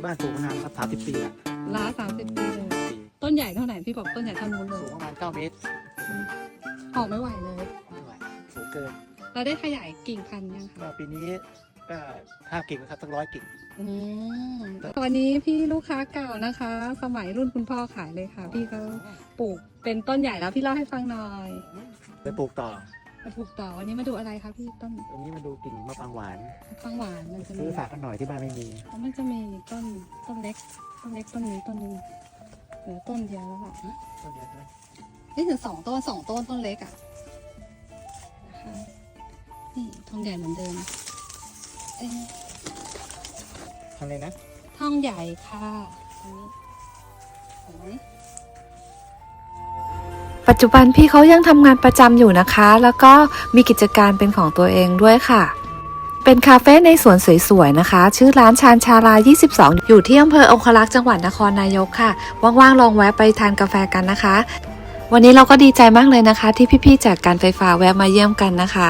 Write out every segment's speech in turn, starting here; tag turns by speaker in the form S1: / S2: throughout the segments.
S1: ที่บ้านปลูกมานานครับสามสิบปีแล้ว
S2: ล้าสามสิบปีเลย
S1: ปี
S2: ต้นใหญ่เท่าไหร่พี่บอกต้นใหญ่เท่านู้นเล
S1: สู
S2: ย
S1: งประมาณเก้าเมตร
S2: ออกไม่ไหวเลย
S1: ไม่ไหวสูงเกิน
S2: เราได้ขยายกิ่งพันธุ์ยัง
S1: ก็
S2: คะ
S1: ปีนี้ก็ห้ากิ่งนะครับสักร้อยกิ่ง
S2: อืมวันนี้พี่ลูกค้าเก่านะคะ สมัยรุ่นคุณพ่อขายเลยค่ะ พี่เขาปลูกเป็นต้นใหญ่แล้วพี่เล่าให้ฟังหน่อย
S1: ไปปลูกต่อ
S2: มาปลูกต่อวันนี้มาดูอะไรคะพี่ต้น
S1: ตรงนี้มาดูกิ่งมะปรางหวาน
S2: ฟังหวานมันจะ
S1: ซื้
S2: มี
S1: อฝากกันหน่อยที่บ้านไม่มี
S2: มันจะมีต้นต้นเล็ก ต้นเล็กต้นนี้ต้นนี้เหลือต้นเดียวแล้วล่ะ
S1: ต้นเดียวนะ
S2: นี่ถึงสองต้นสองต้นต้นเล็กอะนะคะนี่ทองใหญ่เหมือนเดิมเอ้ย
S1: ทำเลยนะ
S2: ทองใหญ่ค่ะอันนี้เห็นไหม
S3: ปัจจุบันพี่เขายังทำงานประจำอยู่นะคะ แล้วก็มีกิจการเป็นของตัวเองด้วยค่ะ เป็นคาเฟ่ในสวนสวยๆนะคะ ชื่อร้านชานชาลา 22 อยู่ที่อำเภอองคลักษ์จังหวัดนครนายกค่ะ ว่างๆลองแวะไปทานกาแฟกันนะคะ วันนี้เราก็ดีใจมากเลยนะคะ ที่พี่ๆจากการไฟฟ้าแวะมาเยี่ยมกันนะคะ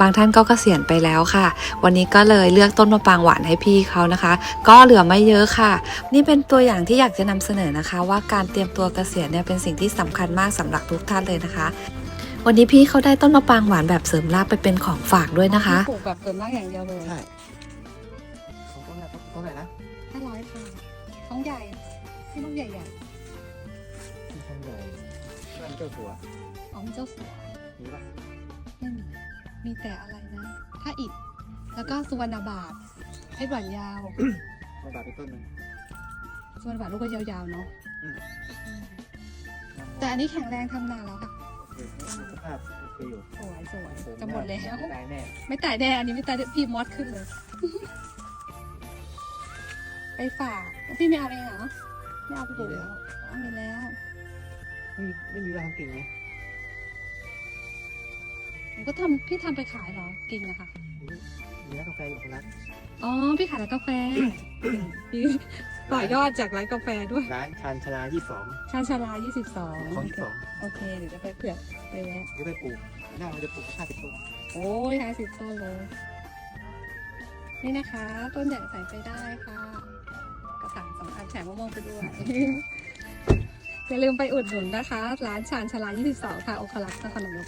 S3: บางท่านก็เกษียณไปแล้วค่ะ วันนี้ก็เลยเลือกต้นมะปรางหวานให้พี่เขานะคะ ก็เหลือไม่เยอะค่ะ นี่เป็นตัวอย่างที่อยากจะนำเสนอนะคะ ว่าการเตรียมตัวเกษียณเนี่ยเป็นสิ่งที่สำคัญมากสำหรับทุกท่านเลยนะคะ วันนี้พี่เขาได้ต้นมะปรางหวานแบบเสริมรากไปเป็นของฝากด้วยนะคะ
S2: ปลูกแบบเกินมากอย่างเดียวเลย
S1: ใช่ของต้นอะไรต้นอะไรนะ
S2: ห้าร้อยค่ะท้องใหญ่ที่ลูกใหญ่
S1: ที่ต้นใหญ่ต้น เจ้าสัว
S2: ๆอ๋อมีเจ้าสัว
S1: มีปะ
S2: ไม่มีมีแต่อะไรนะถ้าอิฐแล้วก็สุวรรณบาทเพชรหวานยาว
S1: มาบาดไปต้นหนึง
S2: สุวรรณบาทลูกก็ยาวๆเนาะ
S1: อืม
S2: อืมแต่อันนี้แข็งแรงทำนานแล้วค่ะ
S1: โอเคสุขภาพโอเคอยู่
S2: สวยสวยจะหมดแล้ว
S1: ตายแน่
S2: ไม่ตายแน่อันนี้ไม่ตายแน่พี่มอสขึ้นเลย ไปฝากพี่ไม่เอาเองเหรอไม่เอาไปปลูกแล้วอ๋อมีแล้ว
S1: ไม่มีไม่มีรางกิ่งไง
S2: ผมก็ทำพี่ทำไปขายเหรอกิ่งนะคะ
S1: มีร้านกาแฟอยู่ตรงนั้น
S2: อ๋อ พี่ขายร้านกาแฟ พี่ต่อยอดจากร้านกาแฟด้วย
S1: ร้านชานชาลายี่สอง
S2: ชาญชาลา 22
S1: ของยี่สอง
S2: โอเค เดี๋ยวจะไปเผือกไปแวะ
S1: ก็ไปปลูกหน้ามันจะปลูกห้าสิบต้น
S2: โอ้ยห้าสิบต้นเลย นี่นะคะ ต้นใหญ่ใส่ไปได้ค่ะ กระถางสองอันแถมมะม่วงไปด้วย อย่าลืมไปอุดหนุนนะคะ ร้านชานชาลา22 ค่ะโอคลักษ์นครนายก